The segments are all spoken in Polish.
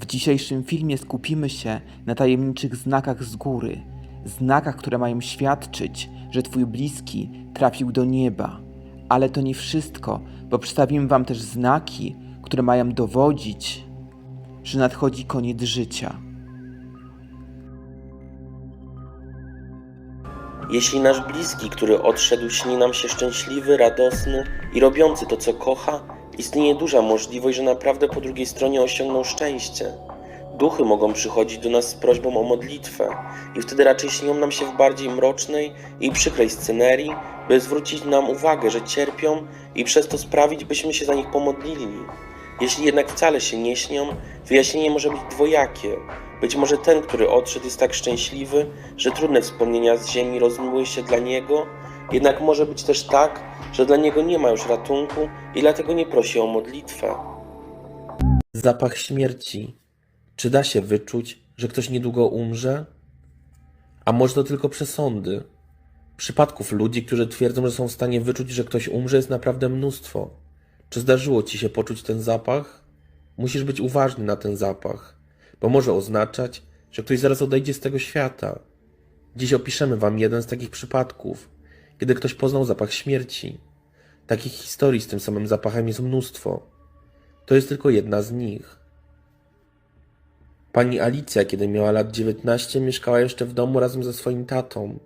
W dzisiejszym filmie skupimy się na tajemniczych znakach z góry, znakach, które mają świadczyć, że Twój bliski trafił do nieba. Ale to nie wszystko, bo przedstawimy Wam też znaki, które mają dowodzić, że nadchodzi koniec życia. Jeśli nasz bliski, który odszedł, śni nam się szczęśliwy, radosny i robiący to, co kocha, istnieje duża możliwość, że naprawdę po drugiej stronie osiągnął szczęście. Duchy mogą przychodzić do nas z prośbą o modlitwę i wtedy raczej śnią nam się w bardziej mrocznej i przykrej scenerii, by zwrócić nam uwagę, że cierpią i przez to sprawić, byśmy się za nich pomodlili. Jeśli jednak wcale się nie śnią, wyjaśnienie może być dwojakie. Być może ten, który odszedł, jest tak szczęśliwy, że trudne wspomnienia z ziemi rozmyły się dla niego, jednak może być też tak, że dla niego nie ma już ratunku i dlatego nie prosi o modlitwę. Zapach śmierci. Czy da się wyczuć, że ktoś niedługo umrze? A może to tylko przesądy? Przypadków ludzi, którzy twierdzą, że są w stanie wyczuć, że ktoś umrze, jest naprawdę mnóstwo. Czy zdarzyło ci się poczuć ten zapach? Musisz być uważny na ten zapach, bo może oznaczać, że ktoś zaraz odejdzie z tego świata. Dziś opiszemy Wam jeden z takich przypadków, kiedy ktoś poznał zapach śmierci. Takich historii z tym samym zapachem jest mnóstwo. To jest tylko jedna z nich. Pani Alicja, kiedy miała lat 19, mieszkała jeszcze w domu razem ze swoim tatą.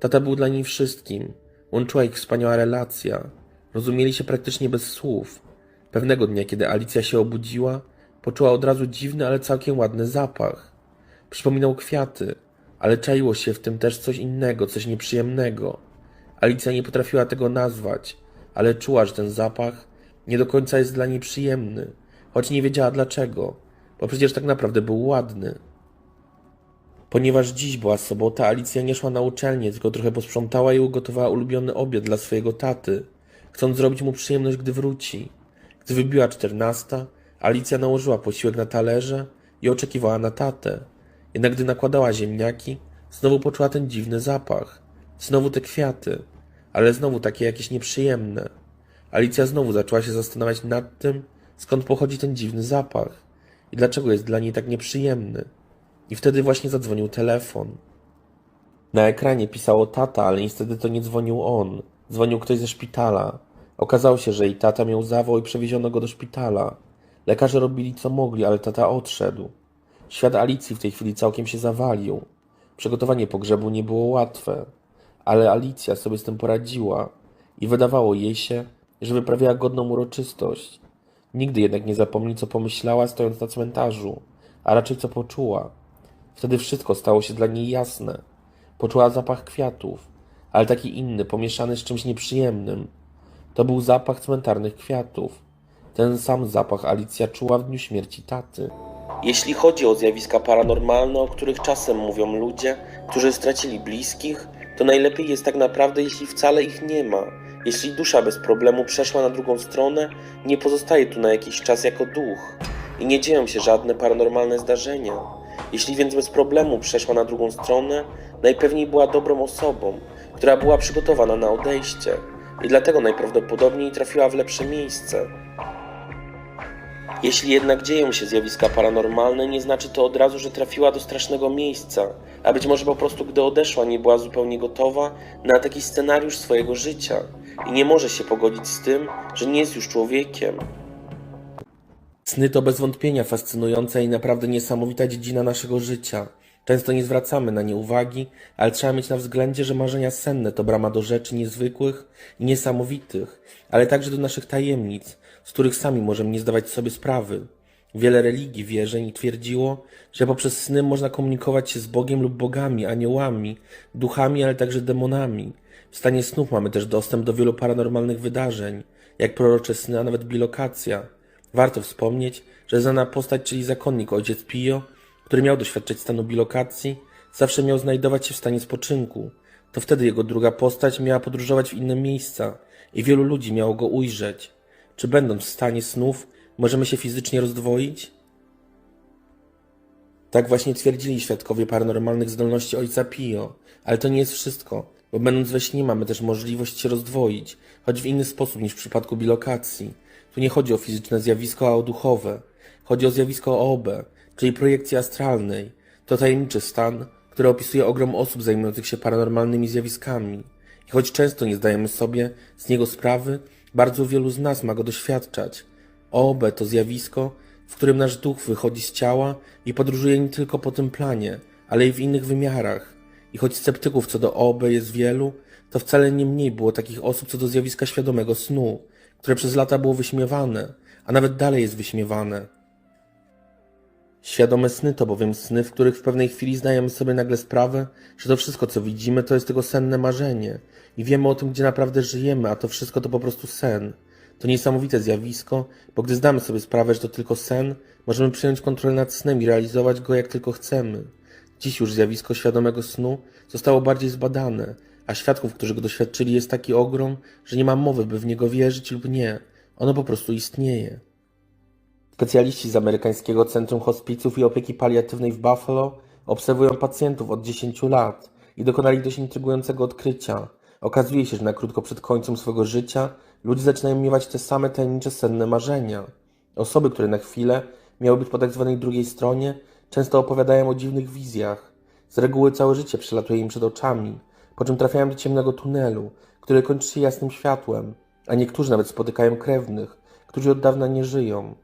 Tata był dla niej wszystkim. Łączyła ich wspaniała relacja. Rozumieli się praktycznie bez słów. Pewnego dnia, kiedy Alicja się obudziła, poczuła od razu dziwny, ale całkiem ładny zapach. Przypominał kwiaty, ale czaiło się w tym też coś innego, coś nieprzyjemnego. Alicja nie potrafiła tego nazwać, ale czuła, że ten zapach nie do końca jest dla niej przyjemny, choć nie wiedziała dlaczego, bo przecież tak naprawdę był ładny. Ponieważ dziś była sobota, Alicja nie szła na uczelnię, tylko trochę posprzątała i ugotowała ulubiony obiad dla swojego taty, chcąc zrobić mu przyjemność, gdy wróci. Gdy wybiła czternasta, Alicja nałożyła posiłek na talerze i oczekiwała na tatę. Jednak gdy nakładała ziemniaki, znowu poczuła ten dziwny zapach. Znowu te kwiaty, ale znowu takie jakieś nieprzyjemne. Alicja znowu zaczęła się zastanawiać nad tym, skąd pochodzi ten dziwny zapach i dlaczego jest dla niej tak nieprzyjemny. I wtedy właśnie zadzwonił telefon. Na ekranie pisało tata, ale niestety to nie dzwonił on. Dzwonił ktoś ze szpitala. Okazało się, że jej tata miał zawał i przewieziono go do szpitala. Lekarze robili co mogli, ale tata odszedł. Świat Alicji w tej chwili całkiem się zawalił. Przygotowanie pogrzebu nie było łatwe, ale Alicja sobie z tym poradziła i wydawało jej się, że wyprawiała godną uroczystość. Nigdy jednak nie zapomni, co pomyślała, stojąc na cmentarzu, a raczej co poczuła. Wtedy wszystko stało się dla niej jasne. Poczuła zapach kwiatów, ale taki inny, pomieszany z czymś nieprzyjemnym. To był zapach cmentarnych kwiatów. Ten sam zapach Alicja czuła w dniu śmierci taty. Jeśli chodzi o zjawiska paranormalne, o których czasem mówią ludzie, którzy stracili bliskich, to najlepiej jest tak naprawdę, jeśli wcale ich nie ma. Jeśli dusza bez problemu przeszła na drugą stronę, nie pozostaje tu na jakiś czas jako duch i nie dzieją się żadne paranormalne zdarzenia. Jeśli więc bez problemu przeszła na drugą stronę, najpewniej była dobrą osobą, która była przygotowana na odejście i dlatego najprawdopodobniej trafiła w lepsze miejsce. Jeśli jednak dzieją się zjawiska paranormalne, nie znaczy to od razu, że trafiła do strasznego miejsca, a być może po prostu gdy odeszła, nie była zupełnie gotowa na taki scenariusz swojego życia i nie może się pogodzić z tym, że nie jest już człowiekiem. Sny to bez wątpienia fascynująca i naprawdę niesamowita dziedzina naszego życia. Często nie zwracamy na nie uwagi, ale trzeba mieć na względzie, że marzenia senne to brama do rzeczy niezwykłych i niesamowitych, ale także do naszych tajemnic, z których sami możemy nie zdawać sobie sprawy. Wiele religii, wierzeń twierdziło, że poprzez sny można komunikować się z Bogiem lub bogami, aniołami, duchami, ale także demonami. W stanie snów mamy też dostęp do wielu paranormalnych wydarzeń, jak prorocze sny, a nawet bilokacja. Warto wspomnieć, że znana postać, czyli zakonnik ojciec Pio, który miał doświadczać stanu bilokacji, zawsze miał znajdować się w stanie spoczynku. To wtedy jego druga postać miała podróżować w inne miejsca i wielu ludzi miało go ujrzeć. Czy będąc w stanie snów, możemy się fizycznie rozdwoić? Tak właśnie twierdzili świadkowie paranormalnych zdolności ojca Pio, ale to nie jest wszystko, bo będąc we śnie mamy też możliwość się rozdwoić, choć w inny sposób niż w przypadku bilokacji. Tu nie chodzi o fizyczne zjawisko, a o duchowe. Chodzi o zjawisko OB, czyli projekcji astralnej. To tajemniczy stan, który opisuje ogrom osób zajmujących się paranormalnymi zjawiskami. I choć często nie zdajemy sobie z niego sprawy, bardzo wielu z nas ma go doświadczać. OB to zjawisko, w którym nasz duch wychodzi z ciała i podróżuje nie tylko po tym planie, ale i w innych wymiarach. I choć sceptyków co do OB jest wielu, to wcale nie mniej było takich osób co do zjawiska świadomego snu, które przez lata było wyśmiewane, a nawet dalej jest wyśmiewane. Świadome sny to bowiem sny, w których w pewnej chwili zdajemy sobie nagle sprawę, że to wszystko, co widzimy, to jest tylko senne marzenie i wiemy o tym, gdzie naprawdę żyjemy, a to wszystko to po prostu sen. To niesamowite zjawisko, bo gdy zdamy sobie sprawę, że to tylko sen, możemy przyjąć kontrolę nad snem i realizować go jak tylko chcemy. Dziś już zjawisko świadomego snu zostało bardziej zbadane, a świadków, którzy go doświadczyli, jest taki ogrom, że nie ma mowy, by w niego wierzyć lub nie. Ono po prostu istnieje. Specjaliści z amerykańskiego Centrum Hospiców i Opieki Paliatywnej w Buffalo obserwują pacjentów od 10 lat i dokonali dość intrygującego odkrycia. Okazuje się, że na krótko przed końcem swego życia ludzie zaczynają miewać te same tajemnicze senne marzenia. Osoby, które na chwilę miały być po tak zwanej drugiej stronie, często opowiadają o dziwnych wizjach. Z reguły całe życie przelatuje im przed oczami, po czym trafiają do ciemnego tunelu, który kończy się jasnym światłem, a niektórzy nawet spotykają krewnych, którzy od dawna nie żyją.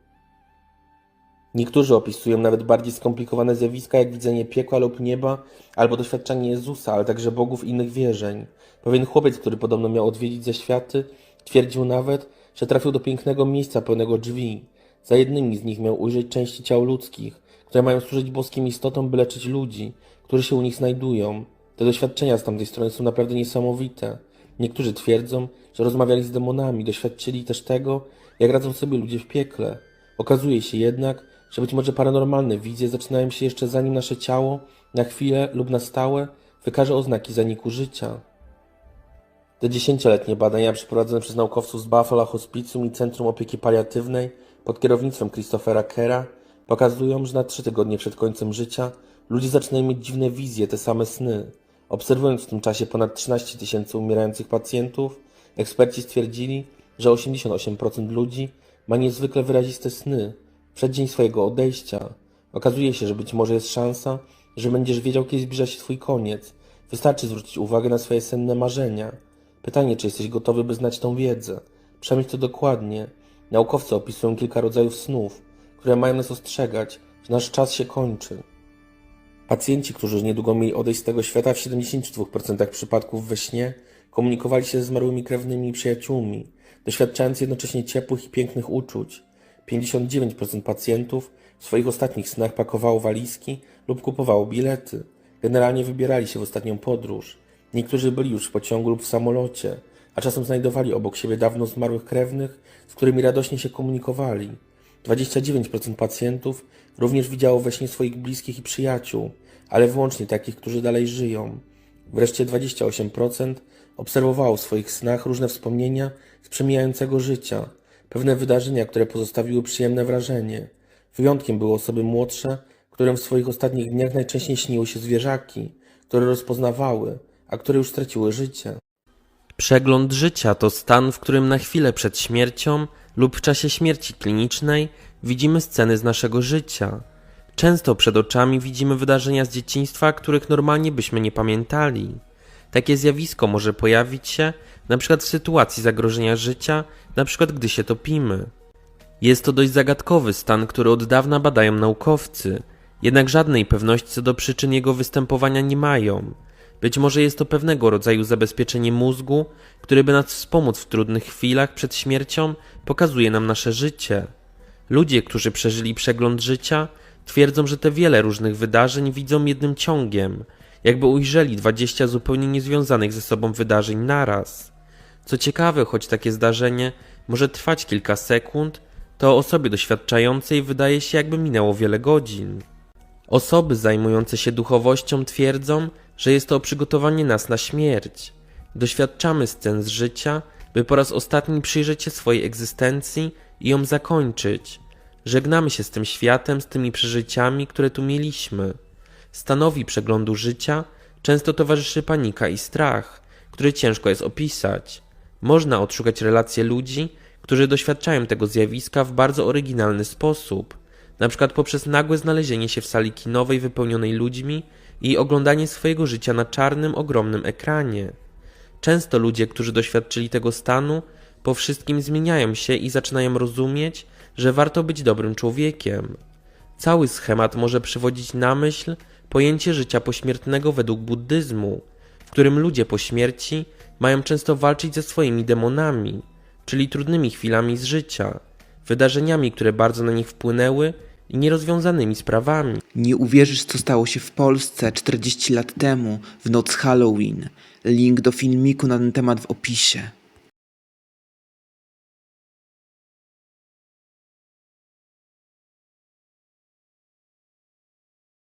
Niektórzy opisują nawet bardziej skomplikowane zjawiska, jak widzenie piekła lub nieba, albo doświadczenie Jezusa, ale także bogów innych wierzeń. Pewien chłopiec, który podobno miał odwiedzić zaświaty, twierdził nawet, że trafił do pięknego miejsca pełnego drzwi. Za jednymi z nich miał ujrzeć części ciał ludzkich, które mają służyć boskim istotom, by leczyć ludzi, którzy się u nich znajdują. Te doświadczenia z tamtej strony są naprawdę niesamowite. Niektórzy twierdzą, że rozmawiali z demonami, doświadczyli też tego, jak radzą sobie ludzie w piekle. Okazuje się jednak, że być może paranormalne wizje zaczynają się jeszcze zanim nasze ciało, na chwilę lub na stałe, wykaże oznaki zaniku życia. Te dziesięcioletnie badania przeprowadzone przez naukowców z Buffalo Hospicjum i Centrum Opieki Paliatywnej pod kierownictwem Christophera Kera pokazują, że na trzy tygodnie przed końcem życia ludzie zaczynają mieć dziwne wizje, te same sny. Obserwując w tym czasie ponad 13 tysięcy umierających pacjentów, eksperci stwierdzili, że 88% ludzi ma niezwykle wyraziste sny przeddzień swojego odejścia. Okazuje się, że być może jest szansa, że będziesz wiedział, kiedy zbliża się twój koniec. Wystarczy zwrócić uwagę na swoje senne marzenia. Pytanie, czy jesteś gotowy, by znać tą wiedzę. Przemyśl to dokładnie. Naukowcy opisują kilka rodzajów snów, które mają nas ostrzegać, że nasz czas się kończy. Pacjenci, którzy niedługo mieli odejść z tego świata, w 72% przypadków we śnie komunikowali się ze zmarłymi krewnymi i przyjaciółmi, doświadczając jednocześnie ciepłych i pięknych uczuć. 59% pacjentów w swoich ostatnich snach pakowało walizki lub kupowało bilety. Generalnie wybierali się w ostatnią podróż. Niektórzy byli już w pociągu lub w samolocie, a czasem znajdowali obok siebie dawno zmarłych krewnych, z którymi radośnie się komunikowali. 29% pacjentów również widziało we śnie swoich bliskich i przyjaciół, ale wyłącznie takich, którzy dalej żyją. Wreszcie 28% obserwowało w swoich snach różne wspomnienia z przemijającego życia, pewne wydarzenia, które pozostawiły przyjemne wrażenie. Wyjątkiem były osoby młodsze, którym w swoich ostatnich dniach najczęściej śniły się zwierzaki, które rozpoznawały, a które już straciły życie. Przegląd życia to stan, w którym na chwilę przed śmiercią lub w czasie śmierci klinicznej widzimy sceny z naszego życia. Często przed oczami widzimy wydarzenia z dzieciństwa, których normalnie byśmy nie pamiętali. Takie zjawisko może pojawić się przykład w sytuacji zagrożenia życia, przykład gdy się topimy. Jest to dość zagadkowy stan, który od dawna badają naukowcy, jednak żadnej pewności co do przyczyn jego występowania nie mają. Być może jest to pewnego rodzaju zabezpieczenie mózgu, które by nas wspomóc w trudnych chwilach przed śmiercią, pokazuje nam nasze życie. Ludzie, którzy przeżyli przegląd życia, twierdzą, że te wiele różnych wydarzeń widzą jednym ciągiem, jakby ujrzeli 20 zupełnie niezwiązanych ze sobą wydarzeń naraz. Co ciekawe, choć takie zdarzenie może trwać kilka sekund, to osobie doświadczającej wydaje się, jakby minęło wiele godzin. Osoby zajmujące się duchowością twierdzą, że jest to przygotowanie nas na śmierć. Doświadczamy scen z życia, by po raz ostatni przyjrzeć się swojej egzystencji i ją zakończyć. Żegnamy się z tym światem, z tymi przeżyciami, które tu mieliśmy. Stanowi przeglądu życia często towarzyszy panika i strach, który ciężko jest opisać. Można odszukać relacje ludzi, którzy doświadczają tego zjawiska w bardzo oryginalny sposób. przykład poprzez nagłe znalezienie się w sali kinowej wypełnionej ludźmi i oglądanie swojego życia na czarnym, ogromnym ekranie. Często ludzie, którzy doświadczyli tego stanu, po wszystkim zmieniają się i zaczynają rozumieć, że warto być dobrym człowiekiem. Cały schemat może przywodzić na myśl pojęcie życia pośmiertnego według buddyzmu, w którym ludzie po śmierci mają często walczyć ze swoimi demonami, czyli trudnymi chwilami z życia, wydarzeniami, które bardzo na nich wpłynęły i nierozwiązanymi sprawami. Nie uwierzysz, co stało się w Polsce 40 lat temu, w noc Halloween. Link do filmiku na ten temat w opisie.